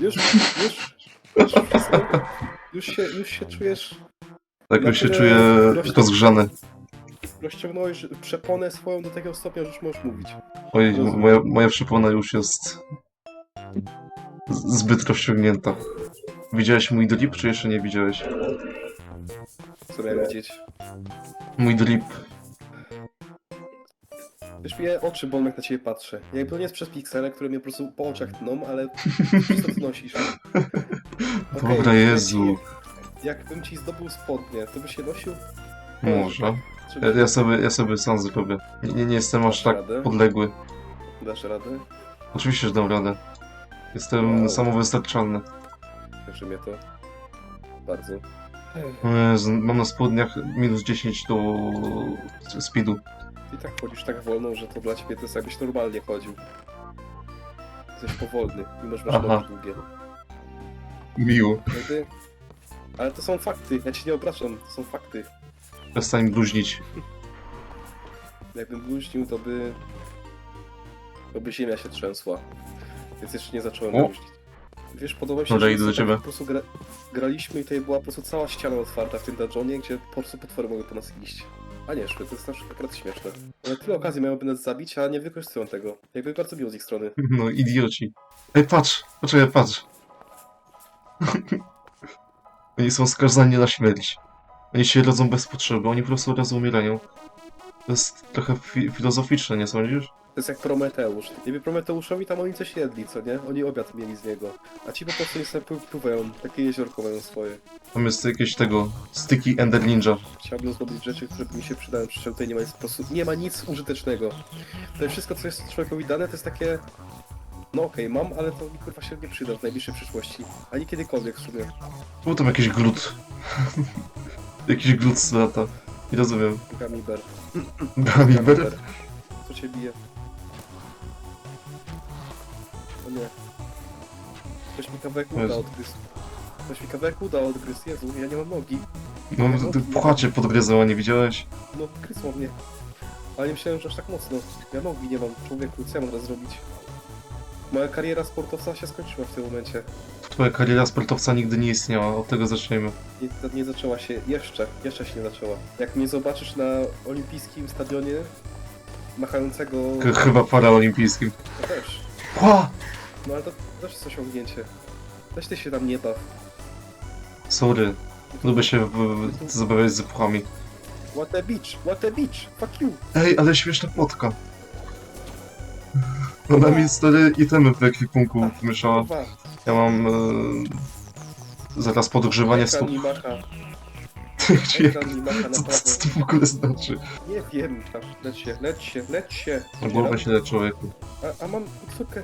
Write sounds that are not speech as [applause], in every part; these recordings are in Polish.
Już, już, już, wszystko, już się, już się czujesz, Tak już się czuję rozgrzany. rozciągnąłeś przeponę swoją do takiego stopnia, że już możesz mówić. Oj, m- moja, moja przypona już jest z- zbyt rozciągnięta. Widziałeś mój drip, czy jeszcze nie widziałeś? Co miałem widzieć? Mój drip. Wiesz, mnie oczy bolą jak na ciebie patrzę. Jakby to nie jest przez piksele, które mnie po prostu po oczach tną, ale to ty nosisz. Okej, Dobra, Jezu. Jakbym ci zdobył spodnie, to byś się nosił? Może. Czy Ja, ja, sobie, ja sobie sam zrobię. Nie, nie, nie jestem aż tak Radę? podległy. dasz radę? Oczywiście, że dam radę. Jestem Wow. samowystarczalny. Cieszy mnie to. Bardzo. O Jezu, mam na spodniach minus 10 do speedu. I tak chodzisz tak wolno, że to dla ciebie to jest jakbyś normalnie chodził. Jesteś powolny, mimo że masz Aha. nogi długie. Miło. Jakby... Ale to są fakty, ja ci nie obrażam, to są fakty. Przestań bluźnić. Jakbym bluźnił, to by... To by ziemia się trzęsła. Więc jeszcze nie zacząłem O. bluźnić. Wiesz, podoba mi się, Dobra, że idę do tak ciebie. po prostu gra... graliśmy i tutaj była po prostu cała ściana otwarta w tym dungeonie, gdzie po prostu potwory mogły po nas iść. A nie szły, to jest na przykład akurat śmieszne. Ale tyle okazji miałyby nas zabić, a nie wykorzystują tego. Jakby bardzo miło z ich strony. [laughs] No, idioci. Ej, patrz! Poczekaj, patrz. [laughs] Oni są skazani na śmierć. Oni się rodzą bez potrzeby, oni po prostu od razu umierają. To jest trochę fi filozoficzne, nie sądzisz? To jest jak Prometeusz. Niby Prometeuszowi tam oni coś jedli, co nie? Oni obiad mieli z niego. A ci po prostu nie sobie pły- pływają, takie jeziorko mają swoje. Tam jest jakieś tego, sticky ender ninja. Chciałbym zrobić rzeczy, które by mi się przydały, przy czym tutaj nie ma nie ma nic użytecznego. Tutaj wszystko, co jest człowiekowi dane, to jest takie... No okej, mam, ale to mi kurwa się nie przyda w najbliższej przyszłości. Ani kiedykolwiek w sumie. Był tam jakiś glut. [laughs] jakiś glut z lata. Nie rozumiem. Gamiber. Gamiber? Co cię bije? Nie. Ktoś mi kawałek uda Jezu. odgryzł. Ktoś mi kawałek uda odgryzł. Jezu, ja nie mam nogi. No, ty płacie podgryzała, nie widziałeś? No, gryzło mnie. Ale nie myślałem, że aż tak mocno. Ja nogi nie mam, człowieku, co ja mam teraz zrobić? Moja kariera sportowca się skończyła w tym momencie. Twoja kariera sportowca nigdy nie istniała, od tego zacznijmy. Nie, nie zaczęła się jeszcze, jeszcze się nie zaczęła. Jak mnie zobaczysz na olimpijskim stadionie machającego... K- chyba paraolimpijskim. To też. Ła! No ale to też jest osiągnięcie. Weź ty się tam nie baw. Sorry. Lubię się w- w- zabawiać z epochami. What a bitch, what a bitch, fuck you. Ej, ale śmieszna płotka. Ona mi stary itemy w ekwipunku wymieszała. Kurwa, Ja mam... E, zaraz podgrzewanie ekran stóp. mi macha, [laughs] Gdzie- ekran mi macha na Co, prawo. co to w ogóle znaczy? Nie wiem, tam, leć się, leć się, leć się. Na głowę się człowieku. A, a mam córkę.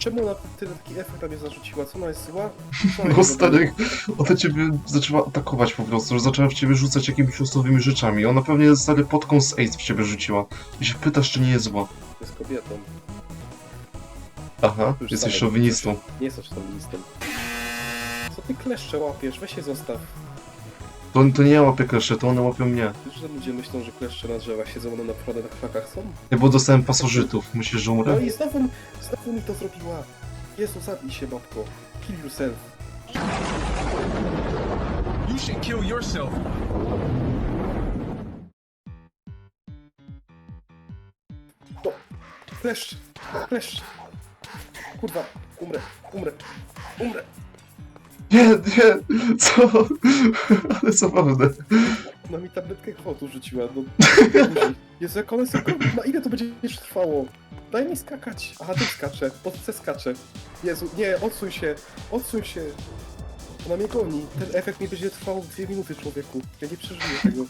Czemu ona tyle taki efekt na mnie zarzuciła? Co ona jest zła? Co ona No [laughs] jest stary, ona ciebie zaczęła atakować po prostu, że zaczęła w ciebie rzucać jakimiś losowymi rzeczami. Ona pewnie stary potką z Ace w ciebie rzuciła. I się pytasz, czy nie jest zła. Jest kobietą. Aha, Już jesteś samego szowinistą. Nie jesteś tam listem. Co ty kleszcze łapiesz? Weź się zostaw. To, to nie ja łapię klesze, to one łapią mnie. Wiesz, że ludzie myślą, że kleszcze na drzewach siedzą, one naprawdę na krzakach są? Ja bo dostałem pasożytów. Myślisz, że No umrę? i znowu, znowu mi to zrobiła. Jezu, zabij się, babko. Kill yourself. You should kill yourself. No, kleszcz, kleszcz. Kurwa, umrę, umrę, umrę. Nie, nie, co? Ale zabawne. Ona mi tabletkę kwotu rzuciła, no. [laughs] Jezu, jak one są. Na ile to będzie jeszcze trwało? Daj mi skakać. Aha, ty skacze. Pod C skacze. Jezu, nie, odsuń się, odsuń się. Ona mnie goni. Ten efekt mi będzie trwał dwie minuty, człowieku. Ja nie przeżyję tego.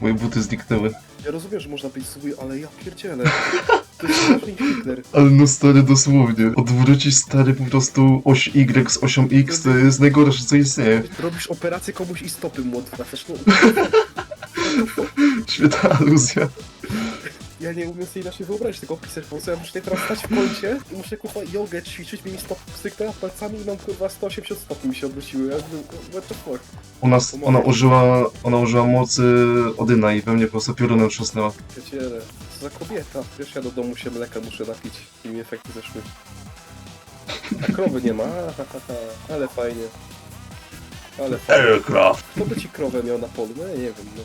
Moje buty zniknęły. Ja rozumiem, że można być zły, ale ja pierdzielę. To jest straszny Hitler. Ale no stary, dosłownie. Odwrócić stary po prostu oś Y z osią X to jest najgorsze, co istnieje. Robisz operację komuś i stopy mu odwracasz. No, [laughs] Świetna aluzja. ja nie umiem sobie inaczej wyobrazić tego po prostu ja muszę teraz stać w kącie i muszę kurwa jogę ćwiczyć, mi stop stryknęła palcami i mam kurwa 180 stopni mi się odwróciły. Ja mówię, what the fuck. U nas ona użyła, ona użyła mocy Odyna i we mnie po prostu piorunem trzasnęła. Wiecie, co za kobieta. Wiesz, ja do domu się mleka muszę napić i mi efekty zeszły. A krowy nie ma, ha, ha, ha. ale fajnie. Ale fajnie. Aircraft! Kto by ci krowę miał na polu? No ja nie wiem, no.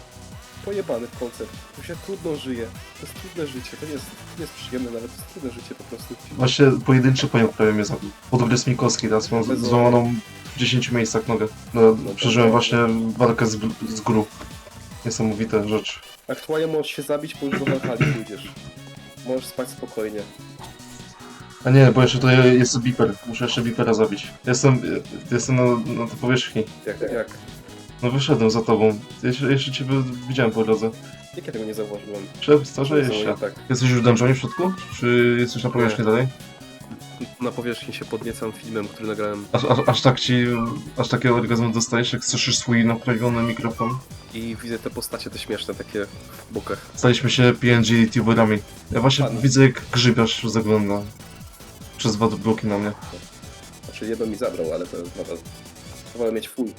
Pojebany koncept. Tu się trudno żyje. To jest trudne życie. To nie jest, nie jest przyjemne nawet, to jest trudne życie po prostu. Właśnie pojedynczy pająk prawie mnie zabił. Podobnie Mikowski, teraz mam z- złamaną w 10 miejscach nogę. No, przeżyłem właśnie walkę z, z gru. Niesamowite rzecz. Aktualnie możesz się zabić, bo już do walkali pójdziesz. Możesz spać spokojnie. A nie, bo jeszcze to jest biper. Muszę jeszcze bipera zabić. Jestem, jestem na, na tej powierzchni. Jak, jak? No wyszedłem za tobą. Jeszcze, jeszcze ciebie widziałem po drodze. Jak ja tego nie zauważyłem? Prze- Starzejesz się. Tak. Jesteś już w dungeonie w środku? Czy jesteś na powierzchni dalej? Na powierzchni się podniecam filmem, który nagrałem Aż, aż, aż tak ci, aż takiego orgazmu dostajesz, jak słyszysz swój naprawiony mikrofon? i widzę te postacie te śmieszne takie w bokach. Staliśmy się PNG youtuberami. Ja właśnie widzę jak grzybiarz zagląda. Przez dwa bloki na mnie. Znaczy jedno mi zabrał, ale to nadal. Wolę mieć full.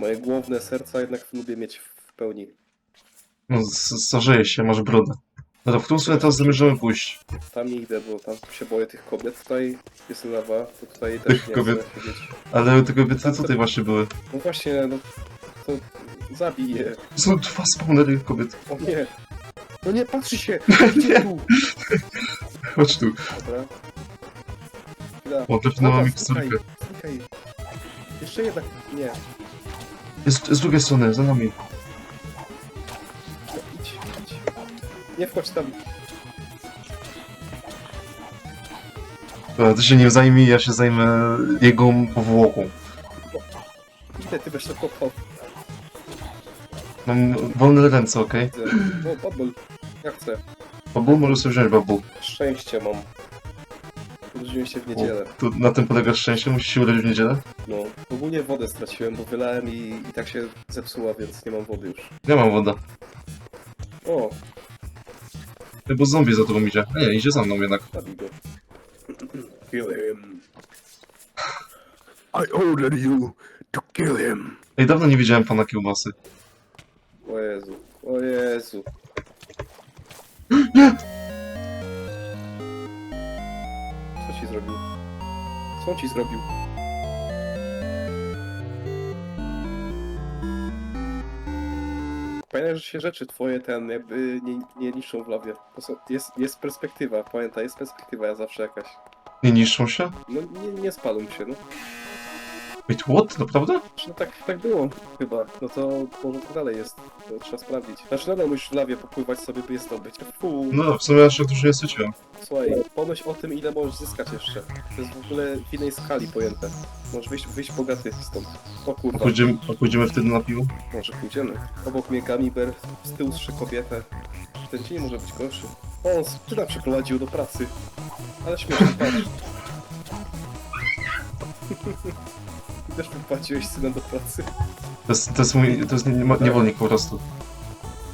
Moje główne serca jednak lubię mieć w pełni. No, s- starzejesz się, masz brodę. Dobra, w którą stronę teraz zamierzamy pójść? Tam nie idę, bo tam się boję tych kobiet. Tutaj jest lawa, to tutaj też Tych nie kobiet. chcę. Ale te kobiety tutaj właśnie były. No właśnie, no to zabij je. Są dwa spawnery kobiet. O nie! No nie, patrzy się! [laughs] Idzie tu! Chodź tu. Dobra. Chwila. O, Dobra, mi pistolkę. znikaj. Jeszcze jednak. Nie. Jest z drugiej strony, za nami. Nie wchodź tam. Dobra, ty się nim zajmij, ja się zajmę jego powłoką. Idę, ty będziesz to kopał. Mam wolne ręce, okej? Widzę. O, bubble. Ja chcę. Babu, możesz sobie wziąć babu. Szczęście mam. Urodziłem się w niedzielę. Tu na tym polega szczęście, musisz się urodzić w niedzielę? No, ogólnie wodę straciłem, bo wylałem i, i tak się zepsuła, więc nie mam wody już. Nie mam woda. O, Bo zombie za tobą idzie. A nie, idzie za mną jednak. Kill him. I order you to kill him. Ej, dawno nie widziałem pana kiełbasy. O Jezu, o Jezu. Co ci zrobił? Co ci zrobił? Pamiętaj, że się rzeczy twoje ten jakby nie, nie niszczą w lawie. To są, jest, jest perspektywa, pamiętaj, jest perspektywa ja zawsze jakaś. Nie niszczą się? No nie, nie spalą się, no. Wait, what? Naprawdę? No tak, tak było chyba. No to może to dalej jest. To trzeba sprawdzić. Znaczy nadal musisz w lawie popływać sobie, by je zdobyć. Fu. No, w sumie ja się dużo nie syciłem. Słuchaj, pomyśl o tym, ile możesz zyskać jeszcze. To jest w ogóle w innej skali pojęte. Możesz wyjść, wyjść bogaty stąd. O kurwa, Pójdziemy, a pójdziemy wtedy na piwo? może pójdziemy. Obok mnie Gamiber, z tyłu trzy kobietę. Ten dzień może być gorszy. O, on syna przeprowadził do pracy. Ale śmiesznie, patrz. [laughs] Też wypłaciłeś syna do pracy. To jest, to jest mój, to jest nie, nie- niewolnik po prostu.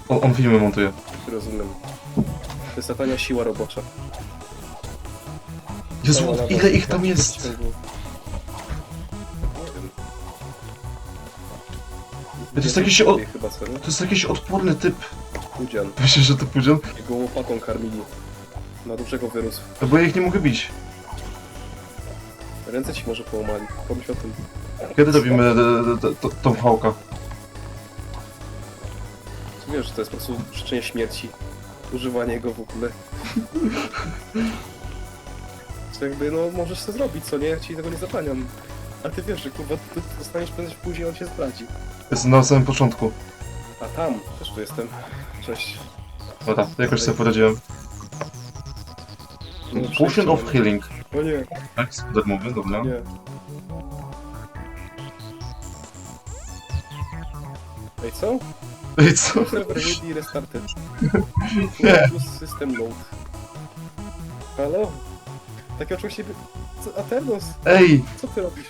On, on filmy montuje. Rozumiem. To jest ta tania siła robocza. Jezu, Cała ile ich w tam jest? ciągu- Nie wiem. To jest jakiś o- Chyba co, nie? To jest jakiś odporny typ. Udzian. Myślisz, że to pójdzie? Jego łopatą karmili. Na dużego wyrósł. No bo ja ich nie mogę bić. Ręce ci może połamali. Pomyśl o tym. Kiedy robimy e, e, tą hałkę? Ty Wiesz, że to jest po prostu życzenie śmierci. Używanie go w ogóle. [laughs] Co jakby, no możesz to zrobić, co nie? Ja ci tego nie zabraniam. A ty wiesz, że kurwa, ty dostaniesz prędzej czy później, on się zdradzi. Jestem na samym początku. A tam, też tu jestem. Cześć. Dobra, jakoś sobie poradziłem. No, Potion of. Healing. O nie, Tak, darmowy, dobra. nie. Ej, co? Ej, co? Server ready restarted. [laughs] Nie. Plus system load. Halo? Takie oczywiście... by- Co, Aternos, Ej, co ty robisz?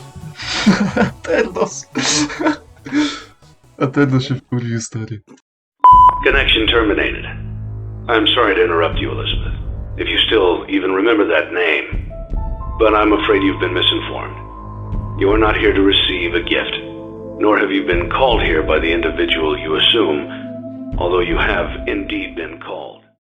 [laughs] Ternos! A Ternos się wkurwił, stary. Connection terminated. I'm sorry to interrupt you, Elizabeth, if you still even remember that name. But I'm afraid you've been misinformed. You are not here to receive a gift. nor have you been called here by the individual you assume, although you have indeed been called.